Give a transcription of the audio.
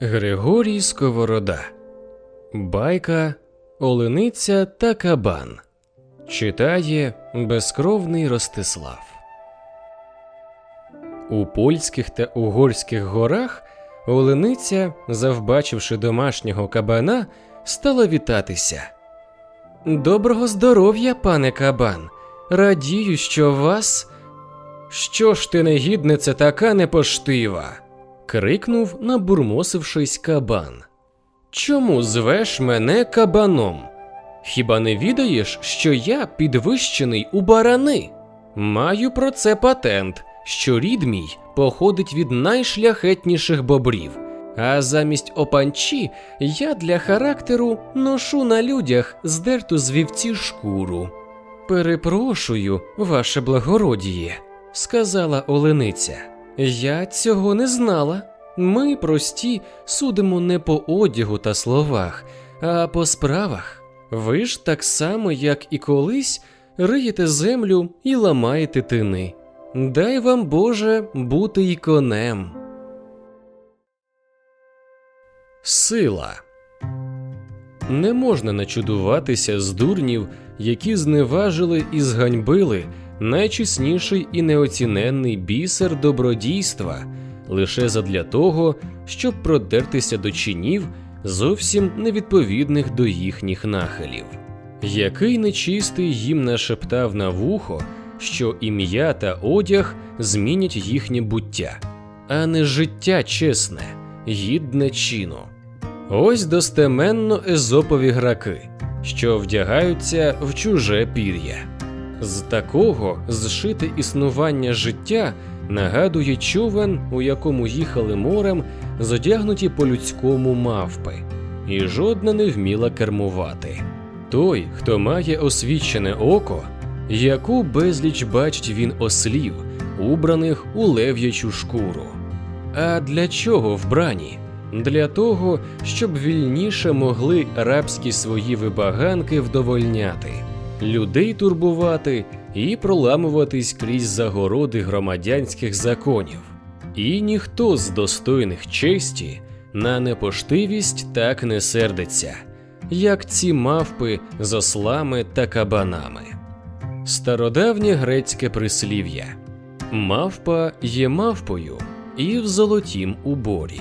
Григорій Сковорода Байка Олениця та Кабан Читає безкровний Ростислав. У польських та угорських горах Олениця, завбачивши домашнього кабана, стала вітатися. Доброго здоров'я, пане кабан. Радію, що вас. Що ж ти негідниця така непоштива? Крикнув, набурмосившись кабан. Чому звеш мене кабаном? Хіба не відаєш, що я підвищений у барани? Маю про це патент, що рід мій походить від найшляхетніших бобрів, а замість опанчі я для характеру ношу на людях здерту з вівці шкуру. Перепрошую, ваше благородіє, сказала Олениця. Я цього не знала. Ми, прості, судимо не по одягу та словах, а по справах. Ви ж так само, як і колись, риєте землю і ламаєте тини. Дай вам, Боже, бути й конем. Сила не можна начудуватися з дурнів, які зневажили і зганьбили найчесніший і неоціненний бісер добродійства, лише задля того, щоб продертися до чинів, зовсім невідповідних до їхніх нахилів. Який нечистий їм нашептав на вухо, що ім'я та одяг змінять їхнє буття, а не життя чесне, гідне чину. Ось достеменно езопові граки, що вдягаються в чуже пір'я. З такого зшите існування життя нагадує човен, у якому їхали морем, зодягнуті по людському мавпи, і жодна не вміла кермувати. Той, хто має освічене око, яку безліч бачить він ослів, убраних у лев'ячу шкуру. А для чого вбрані? Для того, щоб вільніше могли рабські свої вибаганки вдовольняти, людей турбувати і проламуватись крізь загороди громадянських законів. І ніхто з достойних честі на непоштивість так не сердиться, як ці мавпи з ослами та кабанами. Стародавнє грецьке прислів'я Мавпа є мавпою і в золотім уборі.